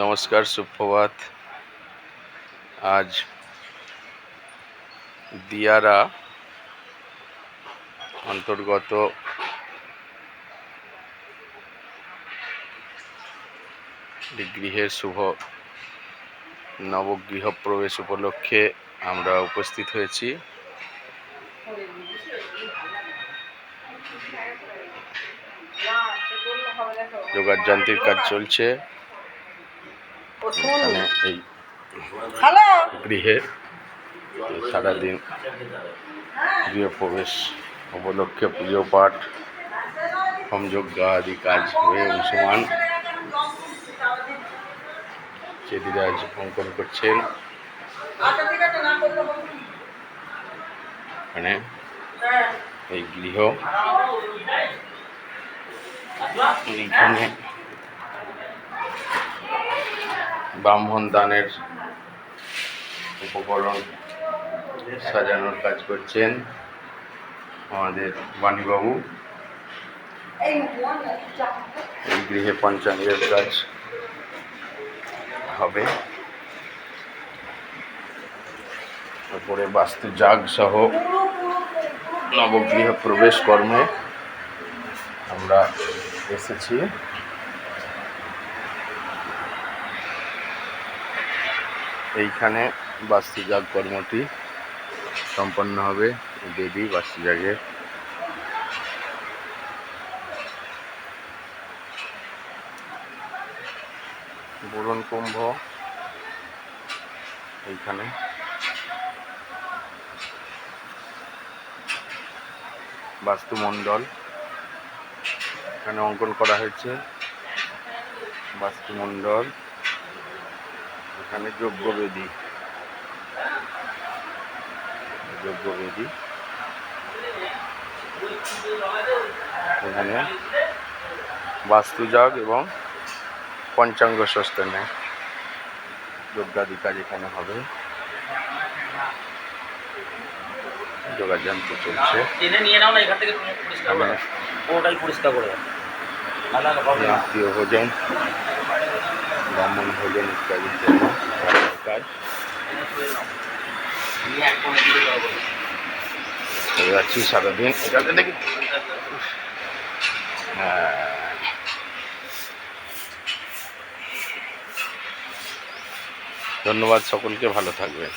নমস্কার সুপ্রভাত আজ দিয়ারা অন্তর্গত গৃহের শুভ নবগৃহ প্রবেশ উপলক্ষে আমরা উপস্থিত হয়েছি। যোগাযান্ত্রিক কাজ চলছে। এখানে এই গৃহে সারাদিন গৃহপ্রবেশ উপলক্ষে পুজো পাঠ হোমযজ্ঞ আদি কাজ হয়ে মুসলমান চেদিরাজ অঙ্কন করছেন। আচ্ছা ঠিক আছে না করলে হবে। এখানে হ্যাঁ। এই গৃহ। এইখানে ব্রাহ্মণ দানের উপকরণ সাজানোর কাজ করছেন আমাদের বাণীবাবু। এই গৃহে পঞ্চাঙ্গের কাজ হবে। তারপরে বাস্তু জাগ সহ নবগৃহ প্রবেশ কর্মে আমরা এসেছি। এইখানে বাস্তুজাগ কর্মটি সম্পন্ন হবে দেবী বাস্তুজাগে। বরুণ কুম্ভ এইখানে। বাস্তুমণ্ডল, এখানে অঙ্কন করা হয়েছে। বাস্তুমণ্ডল এখানে যজ্ঞবেদী। যজ্ঞবেদী। এখানে বাস্তুজাগ এবং পঞ্চাঙ্গ সস্তানে যজ্ঞাদি কাজ এখানে হবে। যোগাযন্ত্র চলছে। ভোজন ব্রাহ্মণ ভোজন ইত্যাদির জন্য যাচ্ছি সারাদিন হ্যাঁ। ধন্যবাদ সকলকে ভালো থাকবেন।